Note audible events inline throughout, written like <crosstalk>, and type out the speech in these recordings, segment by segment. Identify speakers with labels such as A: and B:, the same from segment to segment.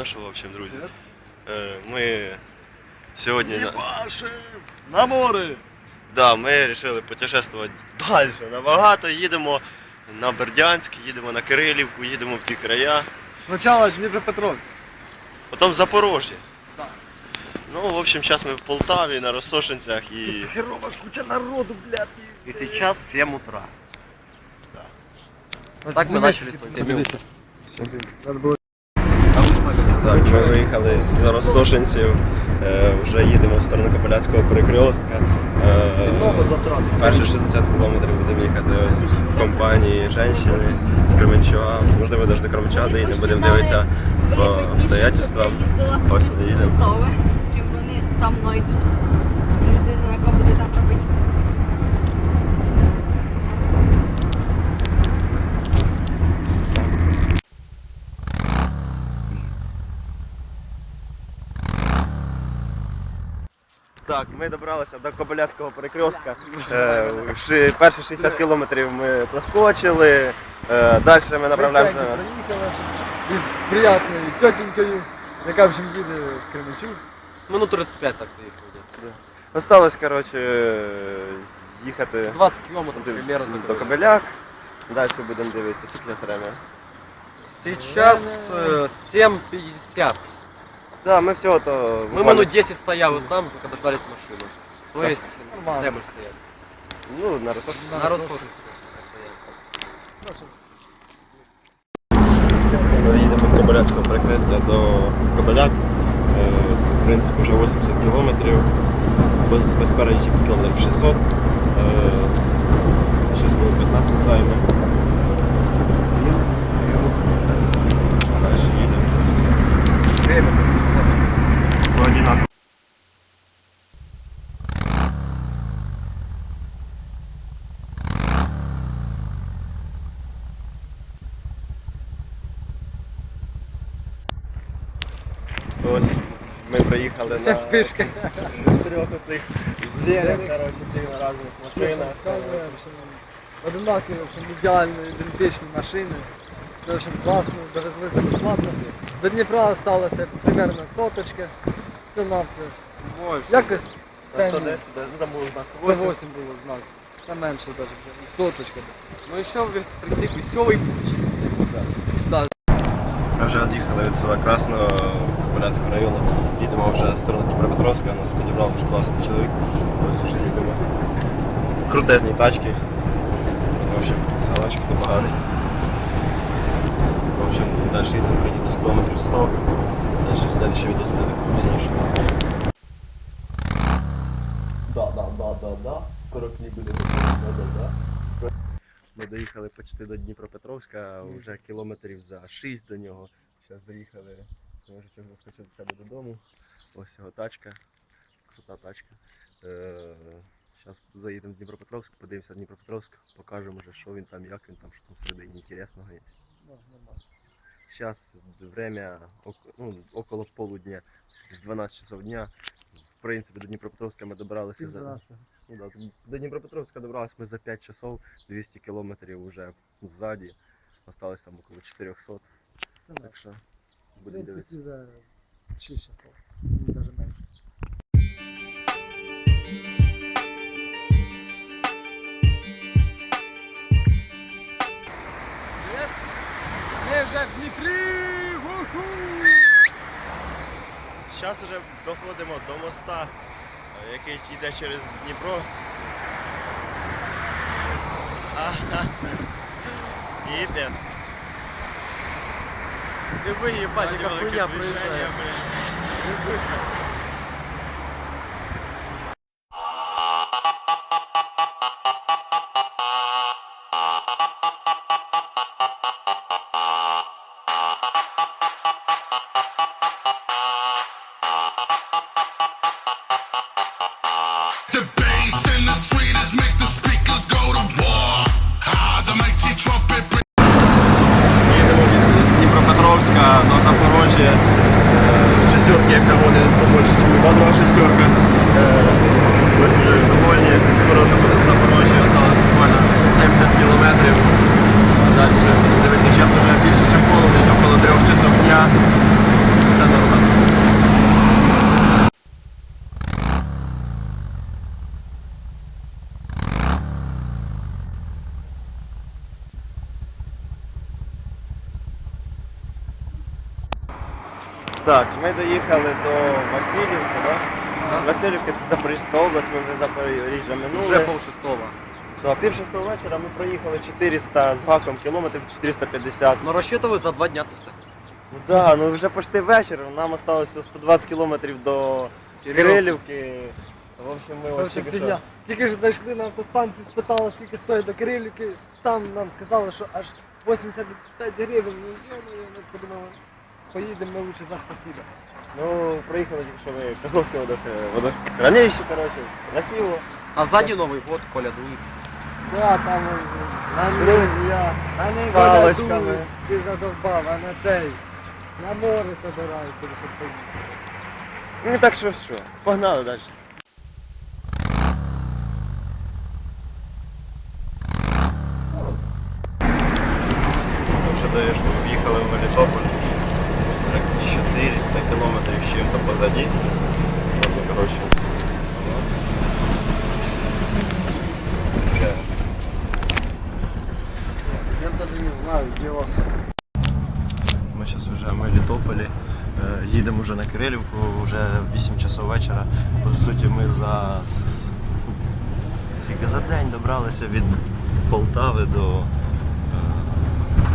A: Ну що, в общем, друзі, е, ми сьогодні на...
B: На море!
A: да, ми вирішили путешествувати далі. Набагато їдемо на Бердянськ, їдемо на Кирилівку, їдемо в ті края,
B: Спочатку Дніпропетровськ.
A: потім Запорожжя.
B: Да.
A: Ну, в общем, зараз ми в Полтаві на Росошинцях і
B: Херова ж куча народу, блядь.
C: И сейчас 7 утра.
B: Так
C: Так мы начали свой день.
B: Надо було
A: Так, ми виїхали з Розсошенців, е, вже їдемо в сторону Капеляцького перекрестка. Е,
B: много затрат.
A: Перші 60 кілометрів будемо їхати ось в компанії жінки з Кременчуга. Можливо, навіть до Кременчуга доїдемо, будемо дивитися по обстоятельствам. Ось доїдемо. їдемо.
D: Чим вони там знайдуть людину, яка буде там робити.
A: Так, ми добралися до Кобиляцького перекрестка. Е, Перші 60 кілометрів ми проскочили. Е, Далі ми направляємося.
B: Приїхали із приятною тетенькою, яка в общем їде в Кременчуг.
C: Минут 35 так доехали.
A: Осталось, коротше, їхати
C: 20 километров примерно.
A: до Кобиляк. Далі будемо дивитися, скільки зараз
C: э, 7.50.
A: Так, ми всього то.
C: Мы минут 10 стояли там, пока дождались машины. То есть
B: Нормально.
C: прямо стояли.
A: Ну, на Ростов.
B: На
C: Народ тоже стоял.
A: Ми їдемо від Кобиляцького перехрестя до Кобиляк. Е, Це, в принципі, вже 80 кілометрів. Без, без переїжджів кілометрів 600. Е, Це щось було 15 займе. Далі їдемо. По. Ось ми приїхали на
B: спишки.
A: трьох оцих звірів, коротше, всіх на різних машинах.
B: Одинакові, в общем, ідеально ідентичні машини. В общем, класно, довезли за безплатно. До Дніпра залишилося примерно соточка. Все на все.
C: Больше.
B: Якось
A: На 110, да, ну там було знак
B: 108 було знак. Та менше навіть. Соточка.
C: Ну еще предстоит веселый путь.
A: Ми вже від'їхали від села Красного Кобиляцького району. Їдемо вже в сторону Дніпропетровська, нас підібрав дуже класний чоловік. Ось вже їдемо. Крутезні тачки. В общем, салончик непоганий. В общем, далі їдемо пройти десь кілометрів 100. Далі следующий відео буде пізніше. Да, да, да, да, да. Короклі буде. Да, да, да. Ми доїхали почти до Дніпропетровська, вже кілометрів за 6 до нього. Зараз вже чого розкочити до себе додому. Ось його тачка, крута тачка. Зараз заїдемо в Дніпропетровськ, подивимося Дніпропетровськ, покажемо вже, що він там, як він там, що там всередині інтересного є.
B: Нормально.
A: Сейчас время ну, около полудня, з 12 часов дня. В принципі, до Дніпропетровська ми добралися за. Ну, да, до Дніпропетровська добралися ми за 5 часов, 200 кілометрів вже ззаді. Осталось там около 400.
B: Все
A: Так що
B: будемо
A: дивитися.
B: за 6 часов. Вже в Дніпрі! Уху!
A: Зараз вже доходимо до моста, який йде через Дніпро. Ага.
C: Диви
A: їбать
C: яка хуйня
A: движення,
E: Запорізька область, ми вже Запоріжжя минули.
C: Вже пол шестого.
E: Да, пів шостого вечора ми проїхали 400 з гаком кілометрів, 450.
C: Ну розчитували за два дня це все.
E: Ну да, ну вже почти вечір, нам осталося 120 кілометрів до Кирилівки. В общем, ми ось тільки що.
B: Тільки ж зайшли на автостанцію, спитали, скільки стоїть до Кирилівки. Там нам сказали, що аж 85 гривень. Ну, ми подумали, поїдемо ми лучше за спасибо.
E: Ну, проїхали тільки що ми Каховське водохранилище, коротше, красиво.
C: А ззаді Новий год, колядують.
B: Да, там на Друзья,
E: Друзі,
B: на не
E: з паличками.
B: голодують, Ти задовбав, а на цей. На море собираються, щоб поїхати.
E: ну так що що, погнали далі.
A: Вже даєш, в'їхали в Мелітополь. Вже 400 кілометрів з чим-то позаді. Ну, коротше. Вже
B: Я навіть не знаю, де вас.
A: Ми зараз вже в Мелітополі. Е, Їдемо вже на Кирилівку, вже 8 часов вечора. По суті, ми за, скільки за день добралися від Полтави до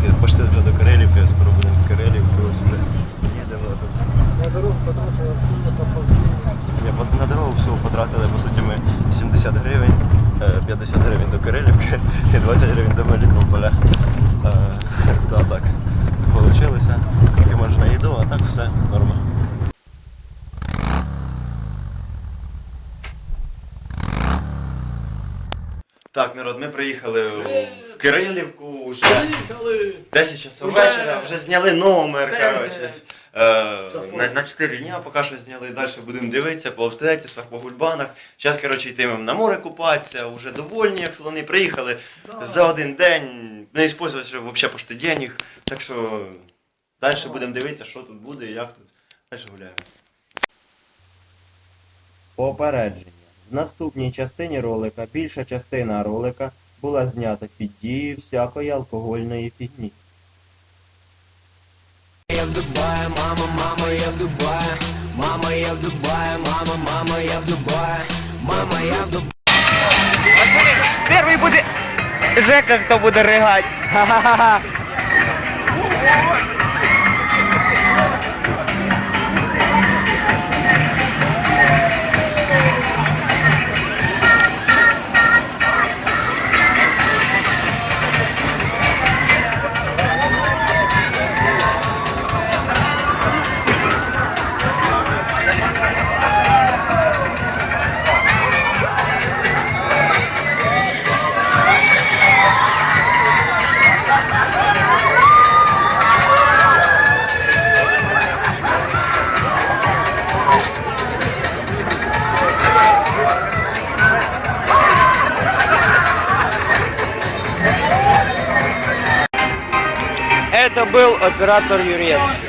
A: е, почти вже до Кирилівки, скоро будемо в Кирилівці, ось вже їдемо тут.
B: На дорогу потратили
A: от на дорогу всього потратили, по суті, ми 70 гривень, е, 50 гривень до Кирилівки <laughs> і 20 гривень до Мелітополя. Е, <laughs> так. Получилося. Трохи може на їду, а так все норма. Так, народ, ми приїхали в Кирилівку вже 10 часов вечора, вже зняли номер, коротше. Е, на, на 4 дня поки що зняли, далі будемо дивитися по обстоятельствах, по гульбанах. Зараз, коротше, йтимемо на море купатися, вже довольні, як слони приїхали за один день, не использувати вже взагалі почти денег. Так що далі будемо дивитися, що тут буде, і як тут. Далі гуляємо.
F: Попередження. В наступній частині ролика більша частина ролика була знята під дією всякої алкогольної фігні.
G: Я в Дубае, мама, мама, я в Дубае. Мама, я в Дубае, мама, мама, я в Дубае. Мама, я в Дубае.
E: Перший буде Жека, хто буде ригати. Ха-ха-ха.
G: Оператор Юрец.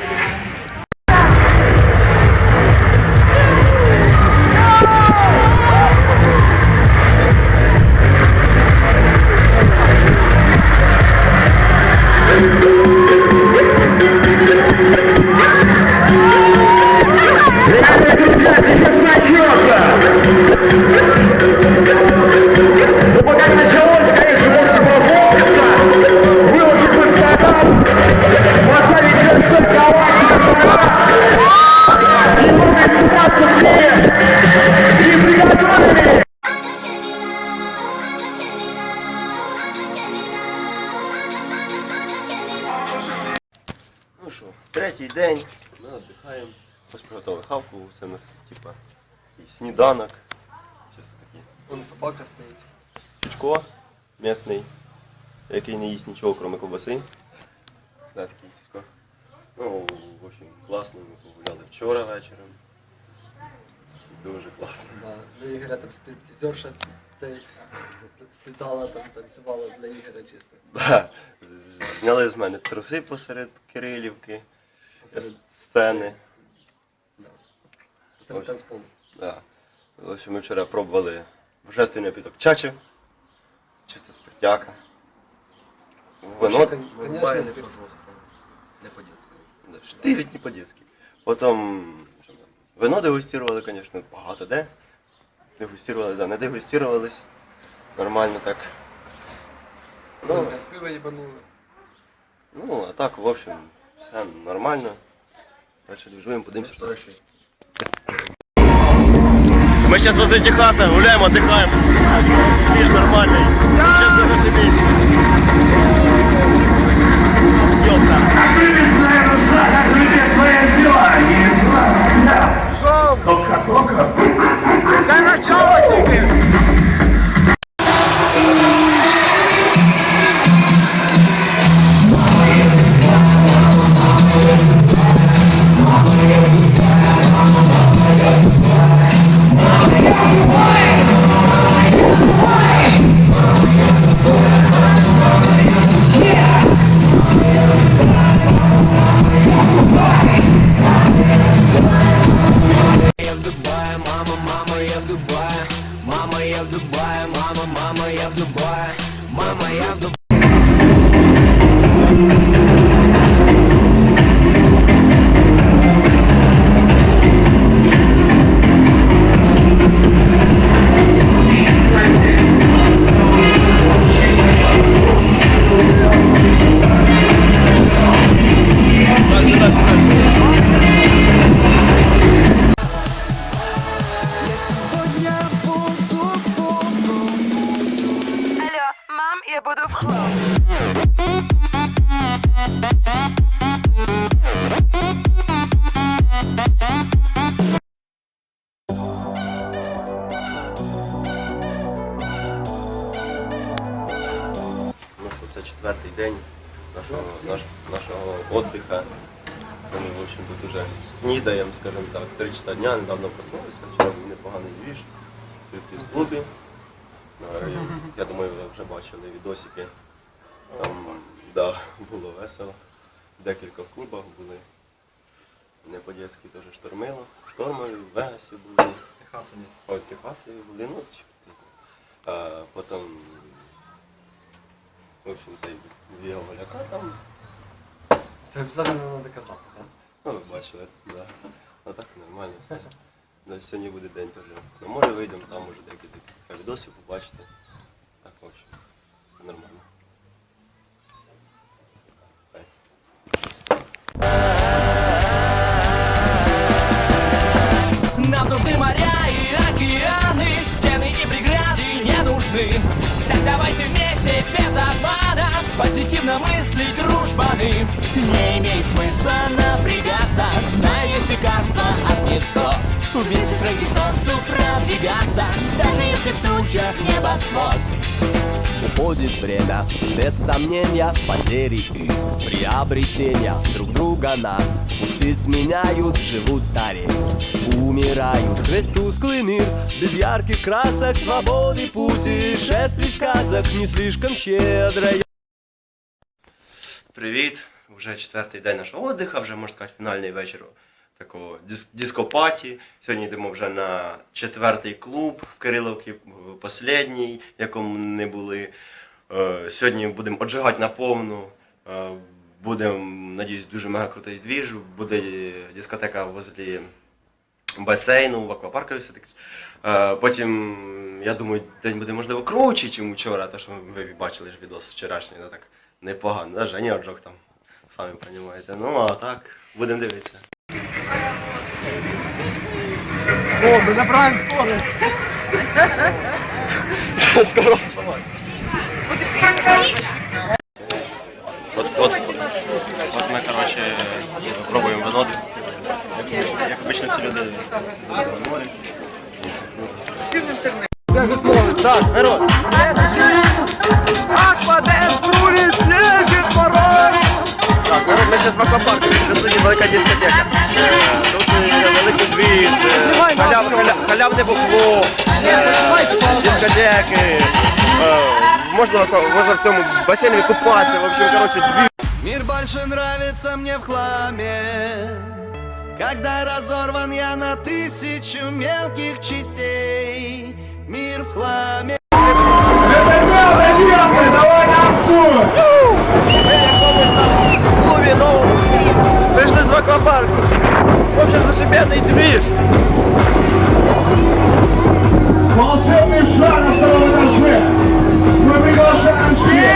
A: Ну що, третій день, ми віддихаємо. Ось приготували хавку, це у нас типа і сніданок. Чисто такий.
B: Вон собака стоїть.
A: Чучко м'ясний, який не їсть нічого, крім ковбаси. Да, такий чучко. Ну, в общем, класно, ми погуляли вчора вечором. Дуже класно.
B: Да, для Ігоря там стриптизерша цей сідала там, танцювала для Ігоря чисто.
A: Да. Зняли з мене труси посеред Кирилівки,
B: Посеред,
A: сцени.
B: посеред
A: Ось.
B: танцполу.
A: Да. Ось ми вчора пробували божественний напіток чачу, чисто спиртяка. Вино
B: Вообще, кон- конечно, спирт.
A: Да, Штилить не по-детски. Потім вино дегустували, звісно, багато де. Дегустували, да, не дегустувались. Нормально так. Ну,
B: Пиво їбанули.
A: ну, а так, в общем, все нормально. Далі движуємо, подивимося. Ми зараз возле Техаса гуляємо, отдыхаем. Движ нормальний. Сейчас на нашем месте. Ёпта.
B: Це начало тільки!
H: Я
A: четвертий день нашого, наш, нашого отдиха. Ми, в общем, тут уже снідаємо, скажімо так, три часа дня, недавно проснулися, вчора був непоганий двіж, в з клубі. Я думаю, ви вже бачили відосики. Там да, було весело. Декілька В клубах були. Не по-дєцьки теж штормило. Шторми в Вегасі були.
C: Техасами.
A: Ой, в Техасі були, ну, а, потім, в общем, цей дві голяка там,
C: Це обов'язково треба казати, так?
A: ну, ви бачили, да. А так нормально все. На сьогодні буде день теж. На море вийдемо, там може деякі такі відоси побачите. Так, в общем, все нормально.
H: Позитивно мыслить дружбаны Не имеет смысла напрягаться Знаю, есть лекарство от невзгод Вместе с к солнцу продвигаться Даже если в тучах небосвод Уходит время, без сомнения, потери и приобретения друг друга на пути сменяют, живут, стареют, умирают. Весь тусклый мир, без ярких красок, свободы, путешествий, сказок, не слишком щедрая.
A: Привіт! Вже четвертий день нашого отдиха, вже можна сказати, фінальний вечір такого дископаті. Сьогодні йдемо вже на четвертий клуб в Кириловці, в останній, якому не були. Е, Сьогодні будемо отжигати на повну. Е, Будемо, надіюсь, дуже мега крутий двіж. Буде дискотека возле басейну, в аквапарку все-таки. Е, Потім, я думаю, день буде можливо круче, ніж вчора, тому що ви бачили ж відос вчорашній, так непогано. Да? Женя отжог там, самі розумієте. Ну а так, будемо дивитися.
B: О, ми набираємо скорость! <laughs>
A: Скоро вставай. От, от, от ми, коротше, пробуємо вино. Як, як обично всі люди. Так, народ. Так, народ, ми зараз в аквапарку, що сьогодні велика дискотека. Е, Тут е, великий двіж, е, халяв, халя- халявне бухло, е, дискотеки. е, Можна, можна в цьому басейні купатися, в общем, короче, дві.
H: Мир больше нравится мне в хламе Когда разорван я на тысячу мелких частей Мир в хламе
A: В клубі, ну, прийшли з аквапарку. зашибенный движ!
E: Волшебный шар на втором этаже. Мы приглашаем всех.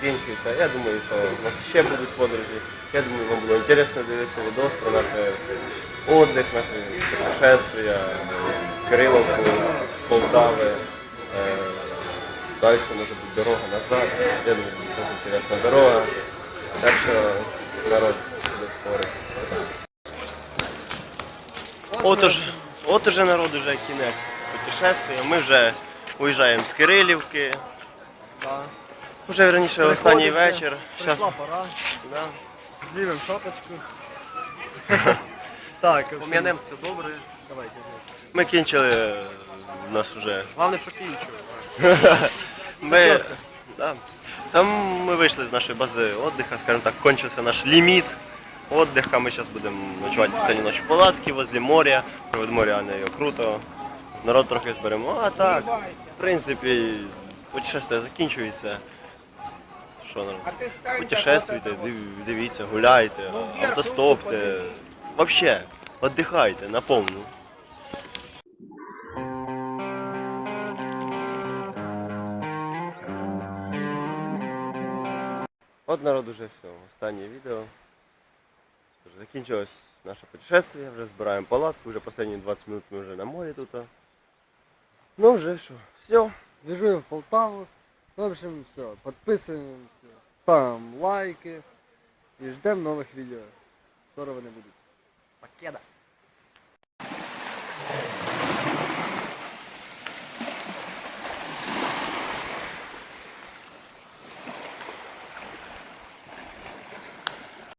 A: Закінчується. Я думаю, що у нас ще будуть подорожі. Я думаю, вам було інтересно дивитися відос про наш отдих, наше путешествия, Кириловку, з Полтави. Е, Далі може бути дорога назад. Я думаю, буде дуже інтересна дорога. Так що народ буде скоро. От уже, от уже народ уже кінець путешествия. Ми вже уїжджаємо з Кирилівки.
B: Да.
A: Уже раніше останній вечір.
B: Прийшла пора.
A: да.
B: Знімемо шапочку. <laughs> так, всім-
A: Пом'янемо все добре.
B: Давай, кажи.
A: Ми кінчили, е, у нас вже.
B: Головне, що кінчили. <laughs>
A: Ми, да. Там ми вийшли з нашої бази віддиха, скажімо так, кончився наш ліміт отдыха. Ми зараз будемо ночувати сьогодні ночі в палатці возле моря. Проведемо реально його круто. Народ трохи зберемо. А так, в принципі, путешествие закінчується. Що народ? Путешествуйте, дивіться, гуляйте, автостопте. Вообще, віддихайте на повну. От народ уже все. Останнє відео. Закінчилось наше путешествие, вже збираємо палатку, вже останні 20 минут ми вже на морі тут. Ну вже що, все.
B: Біжу в Полтаву. В общем, все. подписываемся, ставимо лайки і ждемо нових відео. Скоро вони будуть. Покеда!